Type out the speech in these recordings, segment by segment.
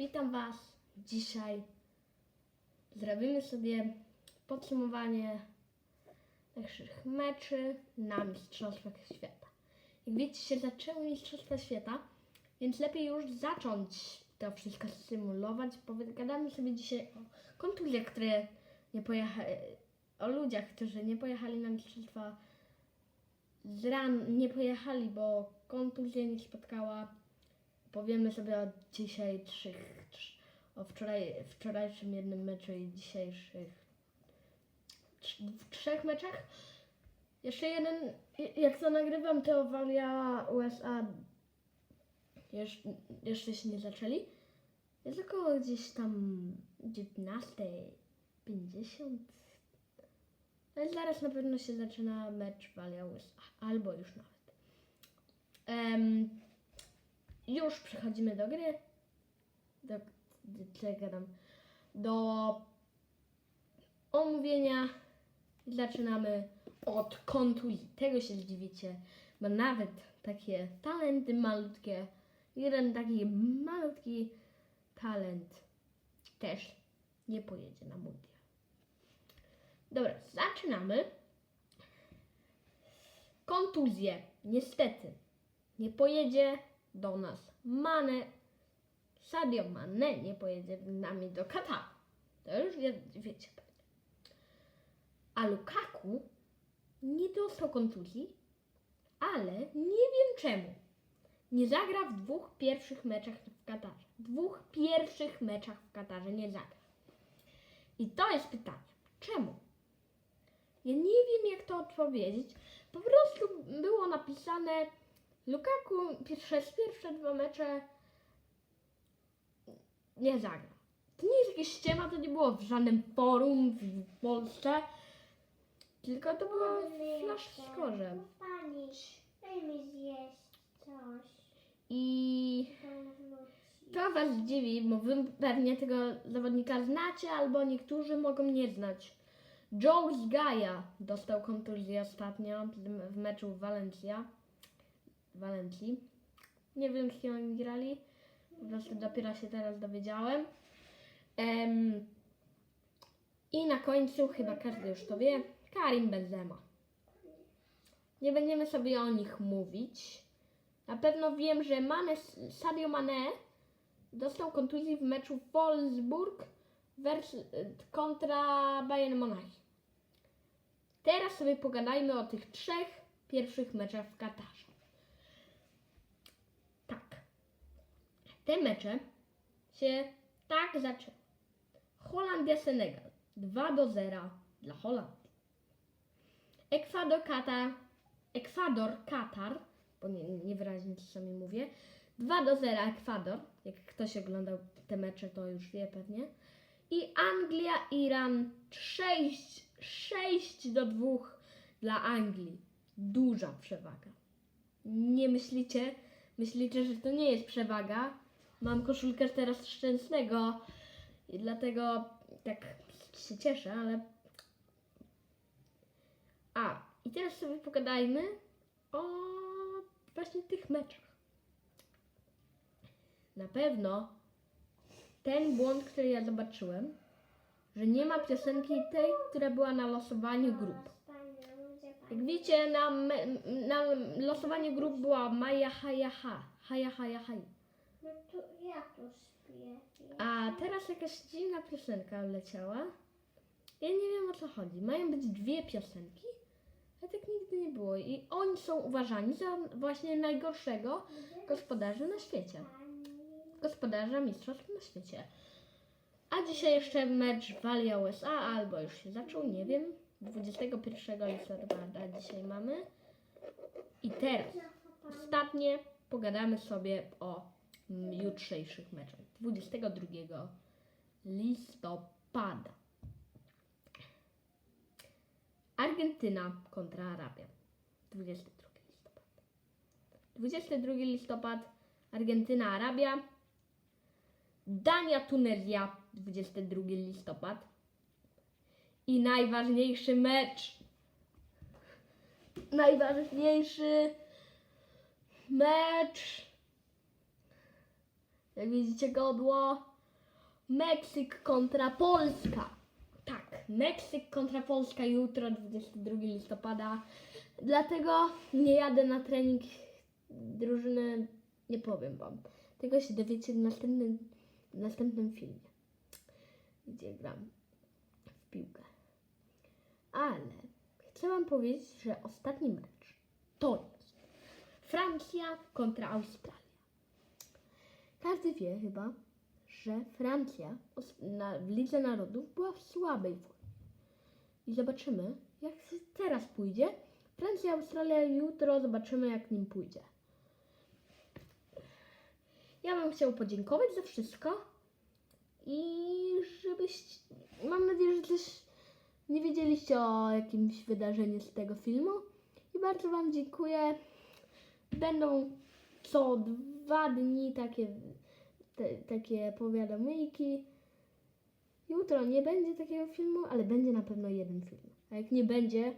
witam Was. Dzisiaj zrobimy sobie podsumowanie naszych meczy na Mistrzostwach Świata. Jak wiecie, się zaczęły Mistrzostwa Świata, więc lepiej już zacząć to wszystko symulować, bo gadamy sobie dzisiaj o kontuzjach, które nie pojechali, o ludziach, którzy nie pojechali na Mistrzostwa z ran, nie pojechali, bo kontuzja nie spotkała. Powiemy sobie o dzisiejszych, o wczoraj, wczorajszym jednym meczu i dzisiejszych w trzech meczach. Jeszcze jeden, jak to nagrywam, to Walia USA jeszcze, jeszcze się nie zaczęli. Jest około gdzieś tam 19.50. Ale zaraz na pewno się zaczyna mecz Walia USA, albo już nawet. Em, już przechodzimy do gry. Do, do? Do omówienia. Zaczynamy od kontuzji. Tego się zdziwicie, bo nawet takie talenty malutkie, jeden taki malutki talent też nie pojedzie na mundial. Dobra, zaczynamy. Kontuzje. Niestety nie pojedzie do nas Mane. Sadio Mane nie pojedzie z nami do Kataru. To już wie, wiecie pewnie. A Lukaku nie dostał kontuzji, ale nie wiem czemu. Nie zagra w dwóch pierwszych meczach w Katarze. Dwóch pierwszych meczach w Katarze nie zagra. I to jest pytanie. Czemu? Ja nie wiem, jak to odpowiedzieć. Po prostu było napisane Lukaku przez pierwsze dwa mecze nie zagra. To nie jest jakieś ściema, to nie było w żadnym forum w Polsce, tylko to było w Flash Score. Pani, daj mi zjeść coś. I to Was dziwi, bo Wy pewnie tego zawodnika znacie, albo niektórzy mogą nie znać. Joe Gaia dostał kontuzję ostatnio w meczu. W Walencji. Nie wiem, z kim oni grali. Po prostu dopiero się teraz dowiedziałem. Em, I na końcu, chyba każdy już to wie, Karim Benzema. Nie będziemy sobie o nich mówić. Na pewno wiem, że Mane, Sadio Mane dostał kontuzji w meczu Wolfsburg wers- kontra Bayern Monachium. Teraz sobie pogadajmy o tych trzech pierwszych meczach w Katarze. Tak. Te mecze się tak zaczęły. Holandia-Senegal 2 do 0 dla Holandii. Ekwador-Katar, bo nie, niewyraźnie czasami mówię, 2 do 0 Ekwador. Jak ktoś oglądał te mecze, to już wie pewnie. I Anglia-Iran 6, 6 do 2 dla Anglii. Duża przewaga. Nie myślicie, myślicie, że to nie jest przewaga. Mam koszulkę teraz szczęsnego i dlatego tak się cieszę, ale. A, i teraz sobie pogadajmy o właśnie tych meczach. Na pewno ten błąd, który ja zobaczyłem, że nie ma piosenki tej, która była na losowaniu grup. Jak wiecie, na, na losowaniu grup była Maja Haja Ha. Haja Haja Haj. No to ja tu śpię. A teraz jakaś dziwna piosenka leciała. Ja nie wiem o co chodzi. Mają być dwie piosenki, a tak nigdy nie było. I oni są uważani za właśnie najgorszego gospodarza na świecie. Gospodarza mistrzostw na świecie. A dzisiaj jeszcze mecz Walia USA, albo już się zaczął, nie wiem. 21 listopada dzisiaj mamy. I teraz ostatnie pogadamy sobie o jutrzejszych meczach. 22 listopada. Argentyna kontra Arabia. 22 listopad. 22 listopad Argentyna, Arabia. Dania, Tunezja. 22 listopad. I najważniejszy mecz. Najważniejszy mecz. Jak widzicie godło. Meksyk kontra Polska. Tak, Meksyk kontra Polska jutro, 22 listopada. Dlatego nie jadę na trening drużyny, nie powiem wam. Tego się dowiecie w następnym, w następnym filmie, gdzie gram w piłkę. Ale chcę wam powiedzieć, że ostatni mecz to jest Francja kontra Australia. Każdy wie chyba, że Francja w Lidze Narodów była w słabej formie. I zobaczymy, jak teraz pójdzie. Francja, Australia jutro zobaczymy, jak nim pójdzie. Ja bym chciał podziękować za wszystko i żebyś, mam nadzieję, że też nie wiedzieliście o jakimś wydarzeniu z tego filmu. I bardzo Wam dziękuję. Będą co dwa dni takie, te, takie powiadomyjki. Jutro nie będzie takiego filmu, ale będzie na pewno jeden film. A jak nie będzie,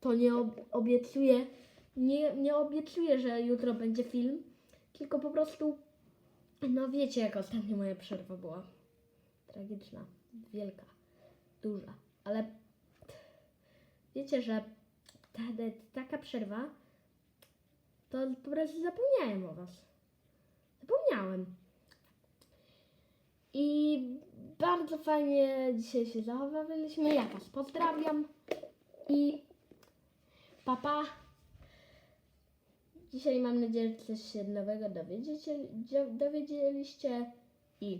to nie ob- obiecuję, nie, nie obiecuję, że jutro będzie film, tylko po prostu, no wiecie, jak ostatnio moja przerwa była. Tragiczna, wielka, duża, ale wiecie, że ta, ta, taka przerwa, to po prostu zapomniałem o Was. Zapomniałem. I bardzo fajnie dzisiaj się zachowywaliśmy. Ja Was pozdrawiam i papa. Dzisiaj mam nadzieję, że coś się nowego dowiedzieliście i